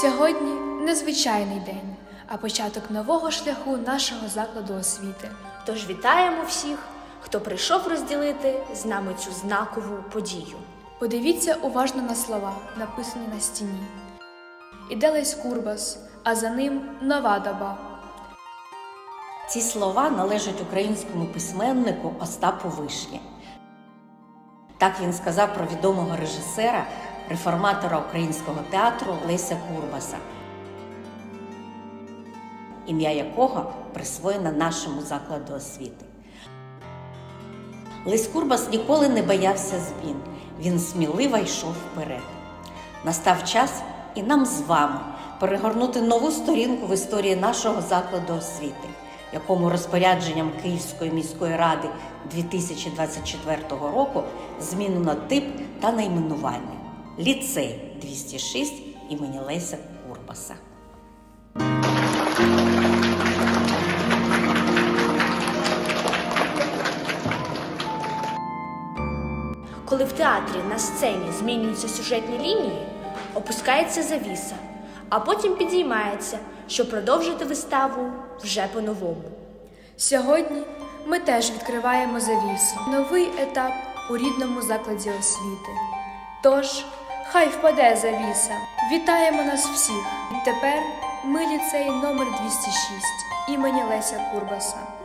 Сьогодні незвичайний день, а початок нового шляху нашого закладу освіти. Тож вітаємо всіх, хто прийшов розділити з нами цю знакову подію. Подивіться уважно на слова, написані на стіні. Іде Лесь Курбас, а за ним нова доба. Ці слова належать українському письменнику Остапу Вишні. Так він сказав про відомого режисера, реформатора українського театру Леся Курбаса, ім'я якого присвоєно нашому закладу освіти. Лесь Курбас ніколи не боявся змін. Він сміливо йшов вперед. Настав час і нам з вами перегорнути нову сторінку в історії нашого закладу освіти, якому розпорядженням Київської міської ради 2024 року змінено тип та найменування ліцей 206 імені Леся Курбаса. Коли в театрі на сцені змінюються сюжетні лінії, опускається завіса, а потім підіймається, щоб продовжити виставу вже по-новому. Сьогодні ми теж відкриваємо завісу, новий етап у рідному закладі освіти. Тож, хай впаде завіса. Вітаємо нас всіх! Тепер ми ліцей номер 206 імені Леся Курбаса.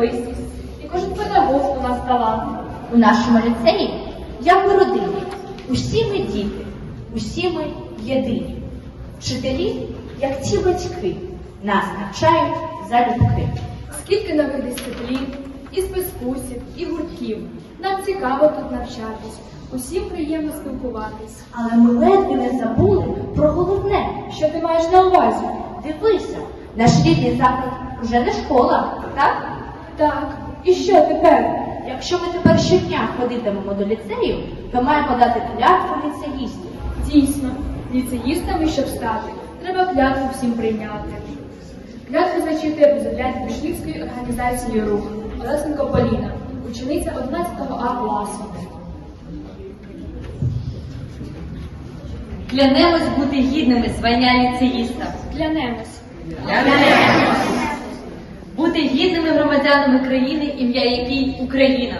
Особистість, і кожен педагог у нас талант. У нашому ліцеї, як у родині, усі ми діти, усі ми єдині. Вчителі, як ті батьки, нас навчають залюбки. Скільки нових дисциплін, і спецкурсів, і гуртків. Нам цікаво тут навчатись, усім приємно спілкуватись. Але ми ледве не забули про головне. Що ти маєш на увазі? Дивися, наш рідний заклад уже не школа, так? Так, і що тепер? Якщо ми тепер щодня ходитимемо до ліцею, то маємо дати клятву ліцеїстів. Дійсно, ліцеїстами, щоб стати, треба клятву всім прийняти. Клятву зачитує президент Вишнівської організації рух Олесенко Поліна, учениця 11 А класу. Клянемось бути гідними звання ліцеїста. Клянемось. Гідними громадянами країни, ім'я якій Україна.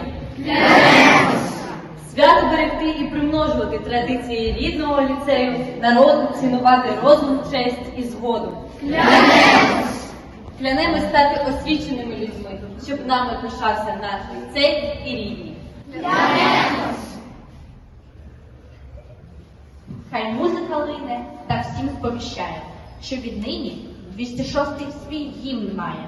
Свято берегти і примножувати традиції рідного ліцею, народу, цінувати розум, честь і згоду. Клянемось стати освіченими людьми, щоб нами пишався наш ліцей і рідні. Хай музика лине та всім сповіщає, що віднині 206-й свій гімн має.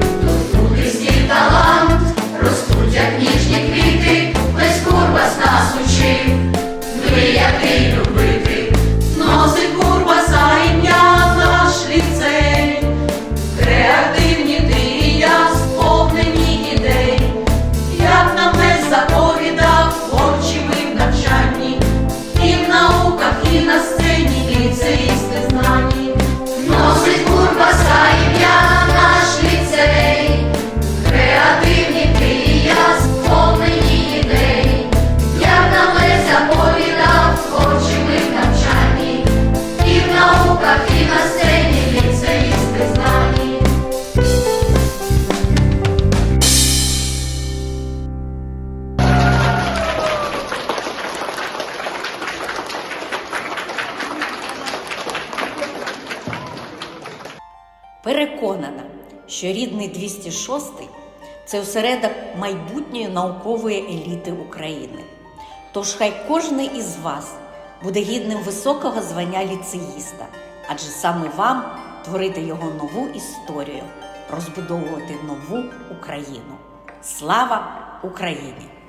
Переконана, що рідний 206 це осередок майбутньої наукової еліти України. Тож хай кожен із вас буде гідним високого звання ліцеїста, адже саме вам творити його нову історію, розбудовувати нову Україну. Слава Україні!